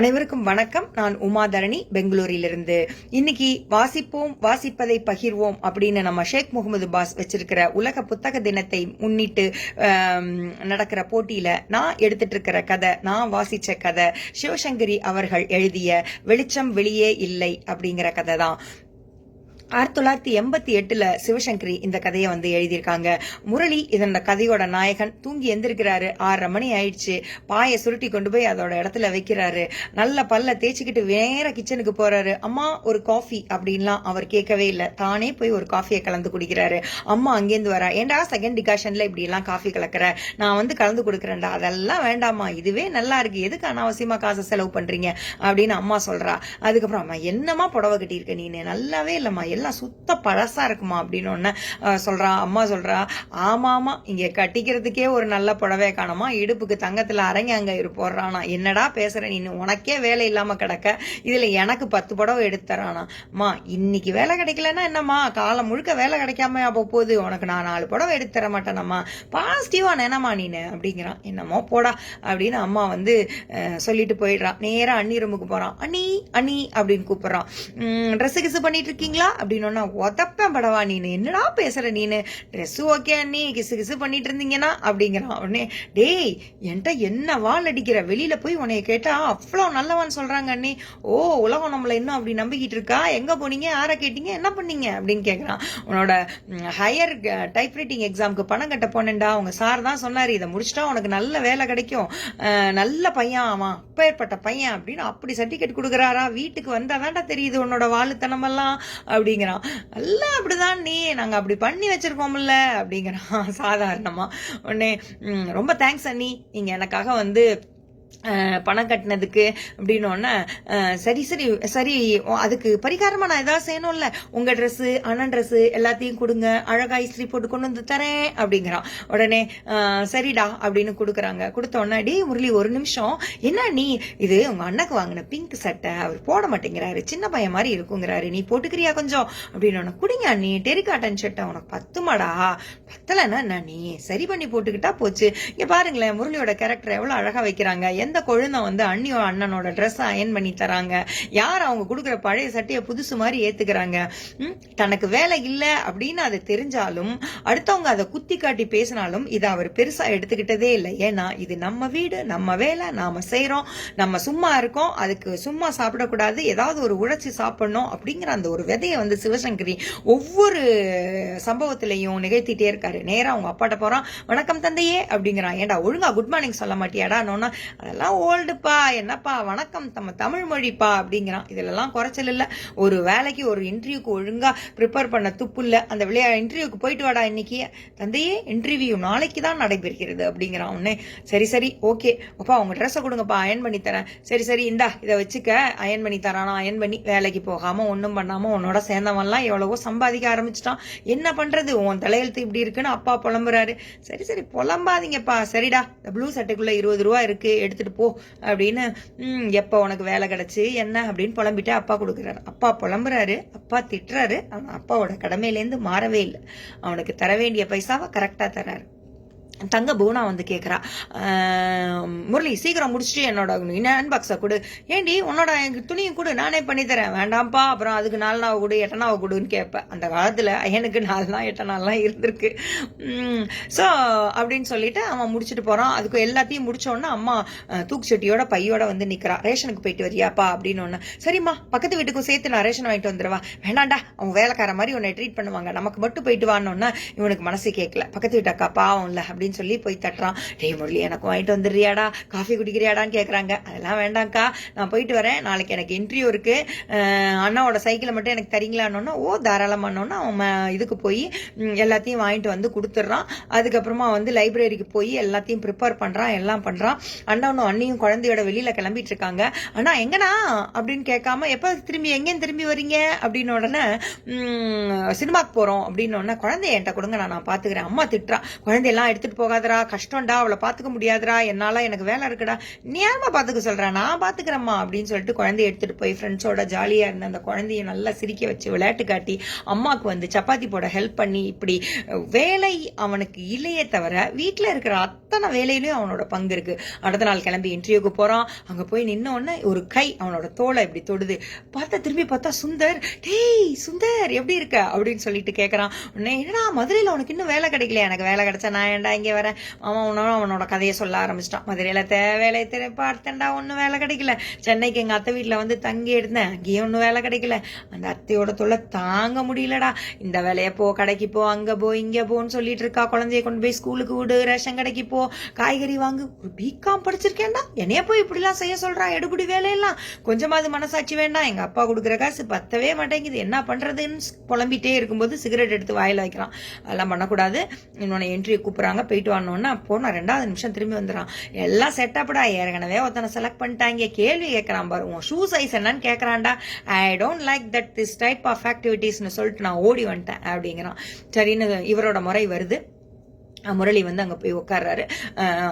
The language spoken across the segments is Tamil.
அனைவருக்கும் வணக்கம். நான் உமாதரணி பெங்களூரிலிருந்து. இன்னைக்கு வாசிப்போம் வாசிப்பதை பகிர்வோம் அப்படின்னு நம்ம ஷேக் முகமது பாஸ் வச்சிருக்கிற உலக புத்தக தினத்தை முன்னிட்டு நடக்கிற போட்டியில நான் எடுத்துட்டு இருக்கிற கதை நான் வாசிச்ச கதை சிவசங்கரி அவர்கள் எழுதிய வெளிச்சம் வெளியே இல்லை அப்படிங்கிற கதை தான் ஆயிரத்தி தொள்ளாயிரத்தி எண்பத்தி எட்டுல சிவசங்கரி இந்த கதையை வந்து எழுதியிருக்காங்க. முரளி இதன் கதையோட நாயகன் தூங்கி எந்திருக்கிறாரு. ஆறரை மணி ஆயிடுச்சு. பாயை சுருட்டி கொண்டு போய் அதோட இடத்துல வைக்கிறாரு. நல்ல பல்ல தேய்ச்சிக்கிட்டு நேர கிச்சனுக்கு போறாரு. அம்மா ஒரு காஃபி அப்படின்லாம் அவர் கேட்கவே இல்லை. தானே போய் ஒரு காஃபியை கலந்து குடிக்கிறாரு. அம்மா அங்கேருந்து வரா ஏன்டா செகண்ட் டிகாஷன்ல இப்படி எல்லாம் காஃபி கலக்கிற? நான் வந்து கலந்து கொடுக்குறேன்டா. அதெல்லாம் வேண்டாம்மா. இதுவே நல்லா இருக்கு. எதுக்கு அனாவசியமா காசை செலவு பண்றீங்க? அப்படின்னு அம்மா சொல்றா. அதுக்கப்புறம் அம்மா என்னம்மா புடவை கட்டியிருக்க நீ நல்லாவே இல்லம்மா. எல்லாம் சுத்த பழசா இருக்குமா அப்படின்னு ஒன்னு சொல்றா அம்மா சொல்றா ஆமா ஆமா இங்க கட்டிக்கிறதுக்கே ஒரு நல்ல புடவை காணுமா இடுப்புக்கு தங்கத்துல அரங்காங்கயிறு போடுறானா. என்னடா பேசுற நீ? உனக்கே வேலை இல்லாம கிடக்க. இதுல எனக்கு பத்து புடவை எடுத்து அம்மா இன்னைக்கு வேலை கிடைக்கலன்னா என்னம்மா? காலம் முழுக்க வேலை கிடைக்காம அப்போ போகுது உனக்கு நான் நாலு புடவை எடுத்து தர மாட்டேனம்மா. பாசிட்டிவா நினமா நீனு? அப்படிங்கிறான். என்னமோ போடா அப்படின்னு அம்மா வந்து சொல்லிட்டு போயிடுறான் நேராக அண்ணி ரூமுக்கு போறான். அண்ணி அண்ணி அப்படின்னு கூப்பிடுறான். ட்ரெஸ்ஸு கிஸ்ஸு பண்ணிட்டு இருக்கீங்களா? அப்படின்னு உதப்பேன் படவா நீனு என்னடா பேசுகிற நீ ட்ரெஸ் ஓகே அண்ணி கிசு கிசு பண்ணிட்டு இருந்தீங்கன்னா? அப்படிங்கிறான் உடனே டேய் என்கிட்ட என்ன வால் அடிக்கிற? வெளியில் போய் உன்னைய கேட்டால் அவ்வளோ நல்லவான்னு சொல்கிறாங்க அண்ணி. ஓ உலகம் நம்மளை இன்னும் அப்படி நம்பிக்கிட்டு இருக்கா? எங்கே போனீங்க? யாரை கேட்டீங்க? என்ன பண்ணீங்க? அப்படின்னு கேட்குறான் உன்னோட ஹையர் டைப்ரைட்டிங் எக்ஸாமுக்கு பணம் கட்ட போனேன்டா. உங்கள் சார் தான் சொன்னார் இதை முடிச்சிட்டா உனக்கு நல்ல வேலை கிடைக்கும். நல்ல பையன் ஆமாம் அப்பேற்பட்ட பையன் அப்படின்னு அப்படி சர்டிஃபிகேட் கொடுக்குறாரா? வீட்டுக்கு வந்தால் தான்டா தெரியுது உன்னோட வாழுத்தனமெல்லாம் அப்படிங்கிறான். எல்லாம் அப்படிதான் நீ. நாங்க அப்படி பண்ணி வச்சிருக்கோம்ல அப்படிங்கிறான். சாதாரணமா. உடனே ரொம்ப தேங்க்ஸ் அண்ணி. நீங்க எனக்காக வந்து பணம் கட்டினதுக்கு அப்படின்னோடனே சரி சரி சரி அதுக்கு பரிகாரமாக நான் ஏதாவது செய்யணும்ல. உங்கள் ட்ரெஸ்ஸு அண்ணன் ட்ரெஸ்ஸு எல்லாத்தையும் கொடுங்க. அழகா இஸ்திரி போட்டு கொண்டு வந்து தரேன் அப்படிங்கிறான். உடனே சரிடா அப்படின்னு கொடுக்குறாங்க. கொடுத்தோடனே டே முரளி ஒரு நிமிஷம். என்ன நீ? இது உங்கள் அண்ணக்கு வாங்கின பிங்க் சட்டை. அவர் போட மாட்டேங்கிறாரு. சின்ன பையன் மாதிரி இருக்குங்கிறாரு. நீ போட்டுக்கிறியா கொஞ்சம்? அப்படின்னு குடிங்க நீ டெரிகாட்டன் சட்டை உனக்கு பத்துமாடா. பத்தலைன்னா என்ன நீ? சரி பண்ணி போட்டுக்கிட்டா போச்சு. இங்கே பாருங்களேன் முரளியோட கேரக்டர் எவ்வளோ அழகாக வைக்கிறாங்க. எந்த கொழுந்த வந்து அண்ணியோ அண்ணனோட ட்ரெஸ் அயன் பண்ணி தராங்க? யார் அவங்க கொடுக்குற பழைய சட்டையை புதுசு மாதிரி ஏத்துக்கிறாங்க? தனக்கு வேலை இல்லை அப்படின்னு அது தெரிஞ்சாலும் அடுத்தவங்க அதை குத்தி காட்டி பேசினாலும் இதை அவர் பெருசா எடுத்துக்கிட்டதே இல்லை. ஏன்னா இது நம்ம வீடு நம்ம வேலை நாம செய்கிறோம் நம்ம சும்மா இருக்கோம் அதுக்கு சும்மா சாப்பிடக்கூடாது. ஏதாவது ஒரு உழைச்சி சாப்பிடணும் அப்படிங்கிற அந்த ஒரு விதையை வந்து சிவசங்கரி ஒவ்வொரு சம்பவத்திலையும் நிகழ்த்திட்டே இருக்காரு. நேராக அவங்க அப்பாட்ட போறான் வணக்கம் தந்தையே அப்படிங்கிறான். ஏன்டா ஒழுங்கா குட் மார்னிங் சொல்ல மாட்டியாடா? அதெல்லாம் ஓல்டுப்பா. என்னப்பா வணக்கம். நம்ம தமிழ் மொழிப்பா அப்படிங்கிறான். இதுலலாம் குறைச்சல் இல்லை. ஒரு வேலைக்கு ஒரு இன்டர்வியூக்கு ஒழுங்காக ப்ரிப்பேர் பண்ண துப்பு இல்லை. அந்த விளையா இன்டர்வியூக்கு போயிட்டு வாடா இன்னைக்கு. தந்தையே இன்டர்வியூ நாளைக்கு தான் நடைபெறுகிறது அப்படிங்கிறான் உடனே சரி சரி ஓகே. அப்பா உங்க ட்ரெஸ்ஸை கொடுங்கப்பா அயன் பண்ணி தரேன். சரி சரி இந்தா இதை வச்சுக்க. அயன் பண்ணி தரானா அயன் பண்ணி வேலைக்கு போகாம ஒன்றும் பண்ணாம உன்னோட சேர்ந்தவன்லாம் எவ்வளவோ சம்பாதிக்க ஆரம்பிச்சிட்டான். என்ன பண்றது? உன் தலையெழுத்து இப்படி இருக்குன்னு அப்பா புலம்புறாரு. சரி சரி புலம்பாதீங்கப்பா. சரிடா இந்த ப்ளூ சட்டைக்குள்ள இருபது ரூபா இருக்கு. எடுத்துகிட்டு போ அப்படின்னு எப்போ உனக்கு வேலை கிடச்சி என்ன? அப்படின்னு புலம்பிட்டு அப்பா கொடுக்குறாரு. அப்பா புலம்புறாரு. அப்பா திட்டுறாரு. அவன் அப்பாவோட கடமையிலேருந்து மாறவே இல்லை. அவனுக்கு தர வேண்டிய பைசாவை கரெக்டாக தராரு தங்க பூனா வந்து கேட்குறா முரளி சீக்கிரம் முடிச்சுட்டு என்னோட இன்னும் பாக்ஸை கொடு. ஏண்டி உன்னோட எனக்கு துணியும் கொடு நானே பண்ணித்தரேன் வேண்டாம்ப்பா அப்புறம் அதுக்கு நாலு நாள் கொடு எட்ட நாள் கொடுன்னு கேட்பேன். அந்த காலத்தில் எனக்கு நாலு நாள் எட்ட நாள்லாம் இருந்திருக்கு. ஸோ அப்படின்னு சொல்லிட்டு அவன் முடிச்சுட்டு போகிறான் அதுக்கு எல்லாத்தையும் முடிச்ச அம்மா தூக்குச்சட்டியோட பையோட வந்து நிற்கிறான் ரேஷனுக்கு போயிட்டு வரியாப்பா அப்படின்னு ஒன்று சரிம்மா பக்கத்து வீட்டுக்கும் சேர்த்து நான் ரேஷன் வாங்கிட்டு வந்துடுவா வேண்டாம்டா அவங்க வேலைக்கார மாதிரி உன்னை ட்ரீட் பண்ணுவாங்க. நமக்கு மட்டும் போயிட்டு வானோன்னா இவனுக்கு மனசு கேட்கல பக்கத்து வீட்டு அக்கா பாவம் இல்லை அப்படின்னு சொல்லி போய் தட்டுறான். டே முரளி எனக்கு வாங்கிட்டு வந்துடுறியாடா? காஃபி குடிக்கிறியாடான்னு கேட்குறாங்க அதெல்லாம் வேண்டாம்க்கா. நான் போயிட்டு வரேன். நாளைக்கு எனக்கு இன்டர்வியூ இருக்கு. அண்ணாவோட சைக்கிளை மட்டும் எனக்கு தரீங்களான்னு ஓ தாராளமானோன்னா அவன் இதுக்கு போய் எல்லாத்தையும் வாங்கிட்டு வந்து கொடுத்துட்றான். அதுக்கப்புறமா வந்து லைப்ரரிக்கு போய் எல்லாத்தையும் ப்ரிப்பேர் பண்ணுறான் எல்லாம் பண்ணுறான் அண்ணனும் அண்ணியும் குழந்தையோட வெளியில் கிளம்பிட்டு இருக்காங்க. அண்ணா எங்கண்ணா? அப்படின்னு கேட்காம எப்போ திரும்பி எங்கேன்னு திரும்பி வரீங்க? அப்படின்னு உடனே சினிமாக்கு போகிறோம் அப்படின்னு உடனே குழந்தைய என்கிட்ட கொடுங்க நான் நான் பார்த்துக்கிறேன் அம்மா திட்டுறான் குழந்தையெல்லாம் எடுத்துட்டு போகாதடா கஷ்டம்டா அவளை பார்த்துக்க முடியாதுடா என்னால எனக்கு வேலை இருக்குடா. நீ யாரும்மா பார்த்துக்க சொல்றா? நான் பார்த்துக்கிறேம்மா அப்படின்னு சொல்லிட்டு குழந்தைய எடுத்துட்டு போய் ஃப்ரெண்ட்ஸோட ஜாலியா இருந்த அந்த குழந்தைய நல்லா சிரிக்க வச்சு விளையாட்டு காட்டி அம்மாவுக்கு வந்து சப்பாத்தி போட ஹெல்ப் பண்ணி இப்படி வேலை அவனுக்கு இல்லையே தவிர வீட்டில் இருக்கிற அத்தனை வேலையிலையும் அவனோட பங்கு இருக்கு. அடுத்த நாள் கிளம்பி இன்டர்வியூக்கு போறான். அங்க போய் நின்னோடனே ஒரு கை அவனோட தோலை இப்படி தொடுது. பார்த்தா திரும்பி பார்த்தா சுந்தர் டேய் சுந்தர் எப்படி இருக்க? அப்படின்னு சொல்லிட்டு கேட்குறான் உடனே என்னடா மதுரையில் உனக்கு இன்னும் வேலை கிடைக்கல எனக்கு வேலை கிடைச்சா நான் ஏன்டா இங்க வரேன் அவன் உணவு அவனோட கதையை சொல்ல ஆரம்பிச்சிட்டான். மதுரையில் தேவையில்லை வேலை பார்த்தேன்டா ஒன்றும் வேலை கிடைக்கல. சென்னைக்கு எங்கள் அத்தை வீட்டில் வந்து தங்கி இருந்தேன். அங்கேயும் ஒன்றும் வேலை கிடைக்கல. அந்த அத்தையோட தொல்லை தாங்க முடியலடா. இந்த வேலையை போ கடைக்கு போ அங்கே போ இங்கே போன்னு சொல்லிட்டு இருக்கா. குழந்தைய கொண்டு போய் ஸ்கூலுக்கு விடு ரேஷன் கடைக்கு போ காய்கறி வாங்கு. ஒரு பிகாம் படிச்சிருக்கேன்டா. என்னைய போய் இப்படிலாம் செய்ய சொல்கிறா எடுபடி வேலையெல்லாம். கொஞ்சமாவது மனசாட்சி வேண்டாம். எங்கள் அப்பா கொடுக்குற காசு பத்தவே மாட்டேங்குது. என்ன பண்ணுறதுன்னு புலம்பிட்டே இருக்கும்போது சிகரெட் எடுத்து வாயில் வைக்கிறான். அதெல்லாம் பண்ணக்கூடாது. இன்னொன்று என்ட்ரியை கூப்பிட்றாங்க. போயிட்டு வரணும்னா போனா ரெண்டாவது நிமிஷம் திரும்பி வந்துடுறான். எல்லாம் செட்டப்டா ஏற்கனவே ஒருத்தனை செலக்ட் பண்ணிட்டாங்க. கேள்வி கேட்கறான் பாரு. உன் ஷூ சைஸ் என்னன்னு கேட்கறான்டா. I don't like that this type of ஆக்டிவிட்டீஸ்னு சொல்லிட்டு நான் ஓடி வந்துட்டேன் அப்படிங்கிறான். சரின்னு இவரோட முறை வருது. முரளி வந்து அங்கே போய் உட்கார்றாரு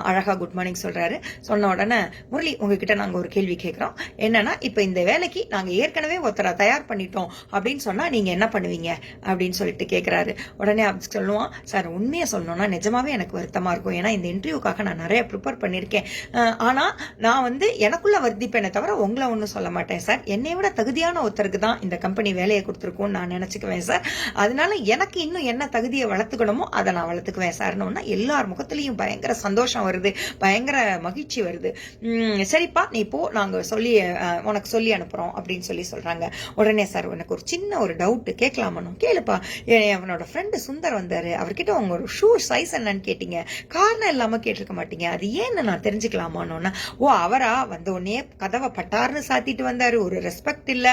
அழகாக அழகா குட் மார்னிங் சொல்கிறாரு சொன்ன உடனே முரளி உங்ககிட்ட நாங்கள் ஒரு கேள்வி கேட்குறோம் என்னன்னா இப்போ இந்த வேலைக்கு நாங்கள் ஏற்கனவே ஒருத்தரை தயார் பண்ணிட்டோம் அப்படின்னு சொன்னால் நீங்கள் என்ன பண்ணுவீங்க? அப்படின்னு சொல்லிட்டு கேட்குறாரு உடனே அப்படி சொல்லுவான் சார் உண்மையை சொல்லணும்னா நிஜமாவே எனக்கு வருத்தமாக இருக்கும். ஏன்னா இந்த இன்டர்வியூக்காக நான் நிறைய ப்ரிப்பேர் பண்ணியிருக்கேன் ஆனால் நான் வந்து எனக்குள்ள வர்த்திப்பேனே தவிர உங்களை ஒன்றும் சொல்ல மாட்டேன் சார். என்னை விட தகுதியான ஒருத்தருக்கு தான் இந்த கம்பெனி வேலையை கொடுத்துருக்கோன்னு நான் நினச்சிக்குவேன் சார். அதனால எனக்கு இன்னும் என்ன தகுதியை வளர்த்துக்கணுமோ அதை நான் வளர்த்துக்குவேன் சார். வரணும்னா எல்லார் முகத்துலேயும் பயங்கர சந்தோஷம் வருது பயங்கர மகிழ்ச்சி வருது. சரிப்பா நீ போ நாங்கள் சொல்லி உனக்கு சொல்லி அனுப்புறோம் அப்படின்னு சொல்லி சொல்றாங்க. உடனே சார் உனக்கு ஒரு சின்ன ஒரு டவுட்டு கேட்கலாமனும் கேளுப்பா அவனோட ஃப்ரெண்டு சுந்தர் வந்தார். அவர்கிட்ட உங்க ஒரு ஷூ சைஸ் என்னன்னு கேட்டீங்க. காரணம் இல்லாமல் கேட்டிருக்க மாட்டீங்க. அது ஏன்னு நான் தெரிஞ்சுக்கலாமான்னு ஓ அவரா? வந்த உடனே கதவை பட்டார்னு சாத்திட்டு வந்தார். ஒரு ரெஸ்பெக்ட் இல்லை.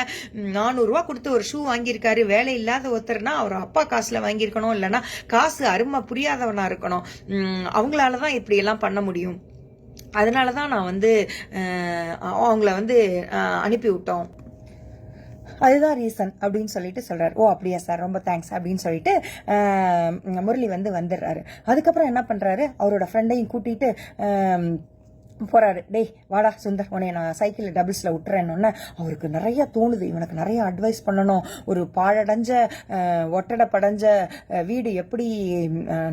நானூறுரூவா கொடுத்து ஒரு ஷூ வாங்கியிருக்காரு. வேலை இல்லாத ஒருத்தர்னா அவர் அப்பா காசில் வாங்கியிருக்கணும். இல்லைன்னா காசு அருமை புரியாதவனாக இருக்கணும். அவங்களால தான் இப்படி எல்லாம் பண்ண முடியும். அதனால தான் நான் வந்து அவங்கள வந்து அனுப்பி விட்டோம் அதுதான் ரீசன் அப்படின்னு சொல்லிட்டு சொல்கிறார் ஓ அப்படியா சார் ரொம்ப தேங்க்ஸ் அப்படின்னு சொல்லிட்டு முரளி வந்து வந்துடுறாரு. அதுக்கப்புறம் என்ன பண்ணுறாரு அவரோட ஃப்ரெண்டையும் கூட்டிகிட்டு போகிறாரு டேய் வாடா சுந்தர் உன்னை நான் சைக்கிளில் டபுள்ஸில் விட்டுறேன்னொன்னே அவருக்கு நிறைய தோணுது. இவனுக்கு நிறைய அட்வைஸ் பண்ணணும். ஒரு பாழடைஞ்ச ஒட்டடை ஒட்டடப்படைஞ்ச வீடு எப்படி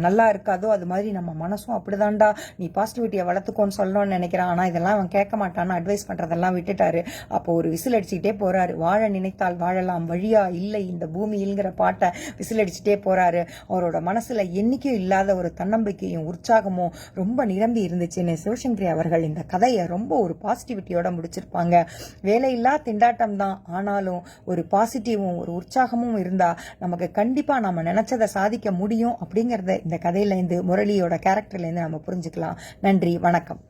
நல்லா இருக்காதோ அது மாதிரி நம்ம மனசும் அப்படிதான்டா. நீ பாசிட்டிவிட்டியை வளர்த்துக்கோன்னு சொல்லணும்னு நினைக்கிறான். ஆனால் இதெல்லாம் அவன் கேட்க மாட்டான்னு அட்வைஸ் பண்ணுறதெல்லாம் விட்டுட்டாரு. அப்போ ஒரு விசில் அடிச்சுக்கிட்டே போகிறாரு வாழ நினைத்தால் வாழலாம். வழியா இல்லை. இந்த பூமியில்ங்கிற பாட்டை விசில் அடிச்சுட்டே போகிறாரு அவரோட மனசில் என்றைக்கும் இல்லாத ஒரு தன்னம்பிக்கையும் உற்சாகமும் ரொம்ப நிரம்பி இருந்துச்சுன்னு சிவசங்கரி அவர்கள் இந்த கதையை ரொம்ப ஒரு பாசிட்டிவிட்டியோட முடிச்சிருப்பாங்க. வேலையில்லா திண்டாட்டம் தான். ஆனாலும் ஒரு பாசிட்டிவும் ஒரு உற்சாகமும் இருந்தா நமக்கு கண்டிப்பா நம்ம நினைச்சதை சாதிக்க முடியும் அப்படிங்கறத இந்த கதையிலேருந்து முரளியோட கேரக்டர்லேருந்து நம்ம புரிஞ்சுக்கலாம். நன்றி வணக்கம்.